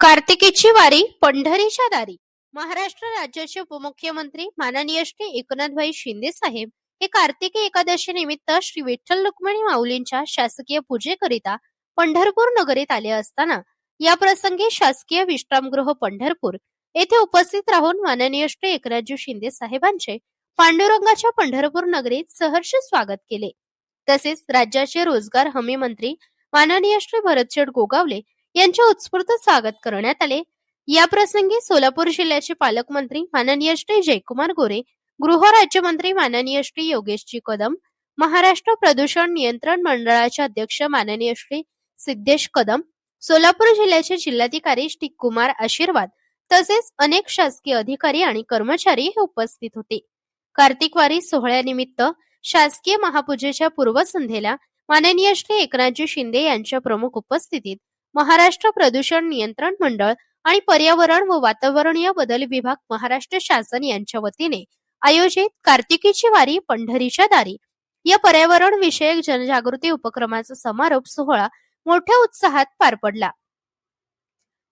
कार्तिकीची वारी पंढरीच्या दारी. महाराष्ट्र राज्याचे उपमुख्यमंत्री माननीय श्री एकनाथभाई शिंदे साहेब हे कार्तिकी एकादशी निमित्त श्री विठ्ठल रुक्मिणी माऊलींच्या शासकीय पूजेकरिता पंढरपूर नगरीत आले असताना या प्रसंगी शासकीय विश्रामगृह पंढरपूर येथे उपस्थित राहून माननीय श्री एकनाथजी शिंदे साहेबांचे पांडुरंगाच्या पंढरपूर नगरीत सहर्ष स्वागत केले. तसेच राज्याचे रोजगार हमी मंत्री माननीय श्री भरतशेठ गोगावले यांचे उत्स्फूर्त स्वागत करण्यात आले. या प्रसंगी सोलापूर जिल्ह्याचे पालकमंत्री माननीय श्री जयकुमार गोरे गृह राज्यमंत्री माननीय श्री योगेशजी कदम महाराष्ट्र प्रदूषण नियंत्रण मंडळाचे अध्यक्ष माननीय श्री सिद्धेश कदम सोलापूर जिल्ह्याचे जिल्हाधिकारी श्री कुमार आशीर्वाद तसेच अनेक शासकीय अधिकारी आणि कर्मचारी हे उपस्थित होते. कार्तिक वारी सोहळ्यानिमित्त शासकीय महापूजेच्या पूर्वसंध्येला माननीय श्री एकनाथजी शिंदे यांच्या प्रमुख उपस्थितीत महाराष्ट्र प्रदूषण नियंत्रण मंडळ आणि पर्यावरण व वातावरणीय बदल विभाग महाराष्ट्र शासन यांच्या वतीने आयोजित कार्तिकीची वारी पंढरीच्या दारी. या पर्यावरण विषयक जनजागृती उपक्रमाचा समारोप सोहळा मोठ्या उत्साहात पार पडला.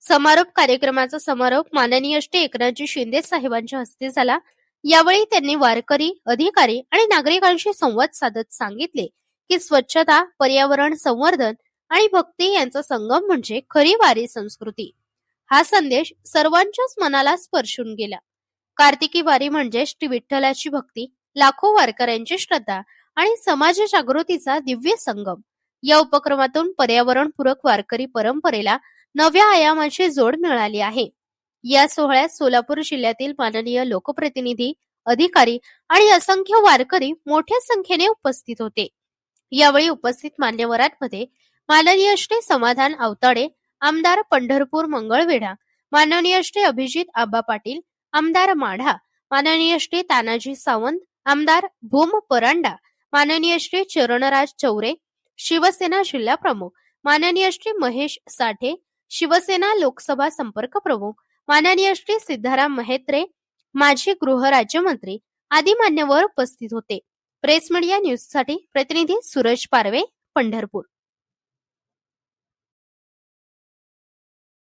समारोप कार्यक्रमाचा समारोप माननीय श्री एकनाथजी शिंदे साहेबांच्या हस्ते झाला. यावेळी त्यांनी वारकरी अधिकारी आणि नागरिकांशी संवाद साधत सांगितले की स्वच्छता पर्यावरण संवर्धन आणि भक्ती यांचा संगम म्हणजे खरी वारी संस्कृती. हा संदेश सर्वांच्याच मनाला स्पर्शून गेला. कार्तिकी वारी म्हणजे श्री विठ्ठलाची भक्ती लाखो वारकऱ्यांची श्रद्धा आणि समाज जागृतीचा दिव्य संगम. या उपक्रमातून पर्यावरणपूरक वारकरी परंपरेला नव्या आयामाची जोड मिळाली आहे. या सोहळ्यात सोलापूर जिल्ह्यातील माननीय लोकप्रतिनिधी अधिकारी आणि असंख्य वारकरी मोठ्या संख्येने उपस्थित होते. यावेळी उपस्थित मान्यवरांमध्ये माननीय श्री समाधान अवताडे आमदार पंढरपूर मंगळवेढा माननीय श्री अभिजित आबा पाटील आमदार माढा माननीय श्री तानाजी सावंत आमदार भूम परांडा माननीय श्री चरणराज चौरे शिवसेना जिल्हा प्रमुख माननीय श्री महेश साठे शिवसेना लोकसभा संपर्क प्रमुख माननीय श्री सिद्धाराम महेत्रे माजी गृह राज्यमंत्री आदी मान्यवर उपस्थित होते. प्रेस मीडिया न्यूजसाठी प्रतिनिधी सूरज पारवे पंढरपूर.